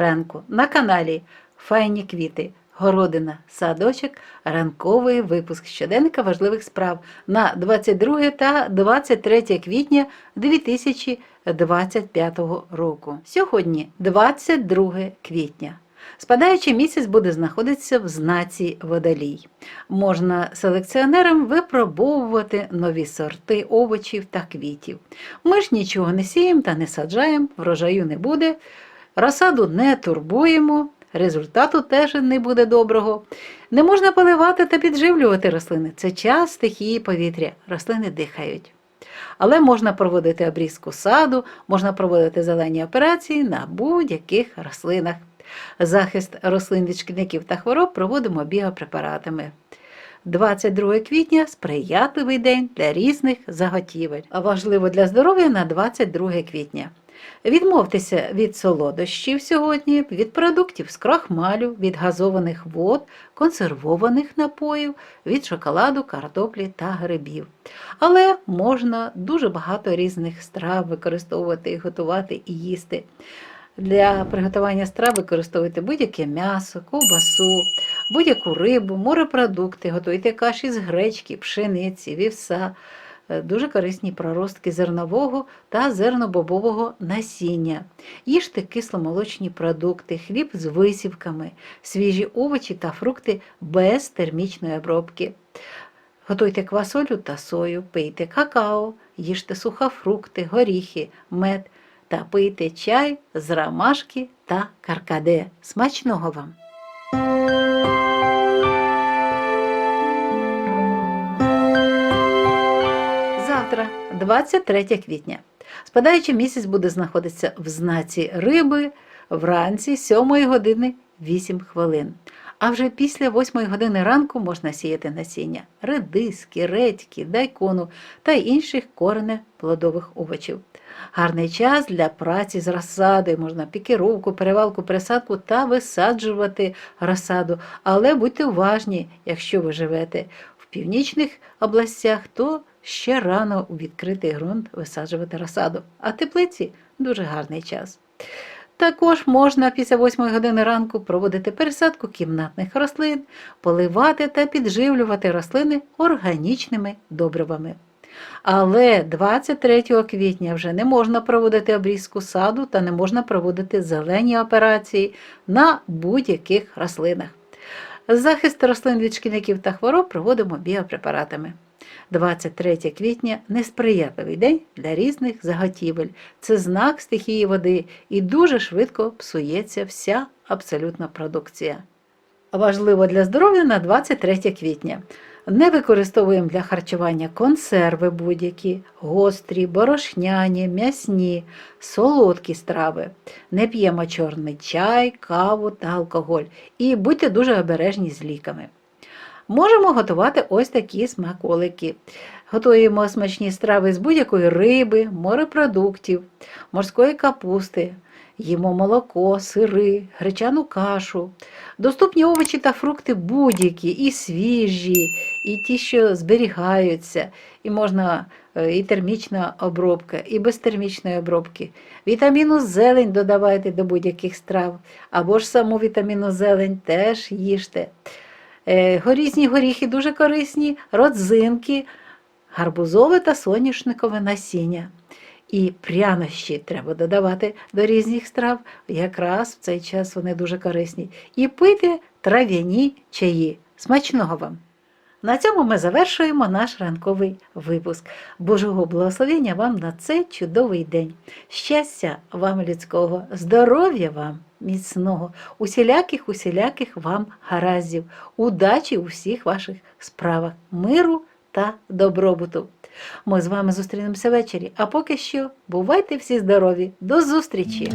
ранку на каналі Файні квіти. Городина, садочок, ранковий випуск щоденника важливих справ на 22 та 23 квітня 2025 року. Сьогодні 22 квітня. Спадаючий місяць буде знаходитися в знаці водолій. Можна селекціонерам випробовувати нові сорти овочів та квітів. Ми ж нічого не сіємо та не саджаємо, врожаю не буде, розсаду не турбуємо, результату теж не буде доброго. Не можна поливати та підживлювати рослини. Це час стихії повітря. Рослини дихають. Але можна проводити обрізку саду, можна проводити зелені операції на будь-яких рослинах. Захист рослин від шкідників та хвороб проводимо біопрепаратами. 22 квітня сприятливий день для різних заготівель, важливо для здоров'я на 22 квітня. Відмовтеся від солодощів сьогодні, від продуктів з крахмалю, від газованих вод, консервованих напоїв, від шоколаду, картоплі та грибів. Але можна дуже багато різних страв використовувати, готувати і їсти. Для приготування страв використовуйте будь-яке м'ясо, ковбасу, будь-яку рибу, морепродукти, готуйте каші з гречки, пшениці, вівса, дуже корисні проростки зернового та зернобобового насіння. Їжте кисломолочні продукти, хліб з висівками, свіжі овочі та фрукти без термічної обробки. Готуйте квасолю та сою, пийте какао, їжте сухофрукти, горіхи, мед та пийте чай з ромашки та каркаде. Смачного вам! 23 квітня. Спадаючий місяць буде знаходитися в знаці риби вранці 7 години 8 хвилин. А вже після 8 години ранку можна сіяти насіння редиски, редьки, дайкону та інших коренеплодових овочів. Гарний час для праці з розсадою, можна пікіровку, перевалку, пересадку та висаджувати розсаду. Але будьте уважні, якщо ви живете в північних областях, то ще рано у відкритий ґрунт висаджувати розсаду. А теплиці дуже гарний час. Також можна після 8 години ранку проводити пересадку кімнатних рослин, поливати та підживлювати рослини органічними добривами. Але 23 квітня вже не можна проводити обрізку саду та не можна проводити зелені операції на будь-яких рослинах. Захист рослин від шкідників та хвороб проводимо біопрепаратами. 23 квітня несприятливий день для різних заготівель. Це знак стихії води і дуже швидко псується вся абсолютна продукція. Важливо для здоров'я на 23 квітня. Не використовуємо для харчування консерви будь-які, гострі, борошняні, м'ясні, солодкі страви. Не п'ємо чорний чай, каву та алкоголь. І будьте дуже обережні з ліками. Можемо готувати ось такі смаколики. Готуємо смачні страви з будь-якої риби, морепродуктів, морської капусти, їмо молоко, сири, гречану кашу. Доступні овочі та фрукти будь-які, і свіжі, і ті, що зберігаються, і можна е, і термічна обробка, і безтермічної обробки. Вітаміну зелень додавайте до будь-яких страв, або ж саму вітаміну зелень теж їжте. Е, Горізні горіхи дуже корисні, родзинки, гарбузове та соняшникове насіння. І прянощі треба додавати до різних страв, якраз в цей час вони дуже корисні. І пити трав'яні чаї. Смачного вам! На цьому ми завершуємо наш ранковий випуск. Божого благословення вам на цей чудовий день. Щастя вам людського, здоров'я вам міцного, усіляких, усіляких вам гараздів, удачі у всіх ваших справах, миру та добробуту. Ми з вами зустрінемося ввечері, а поки що бувайте всі здорові. До зустрічі!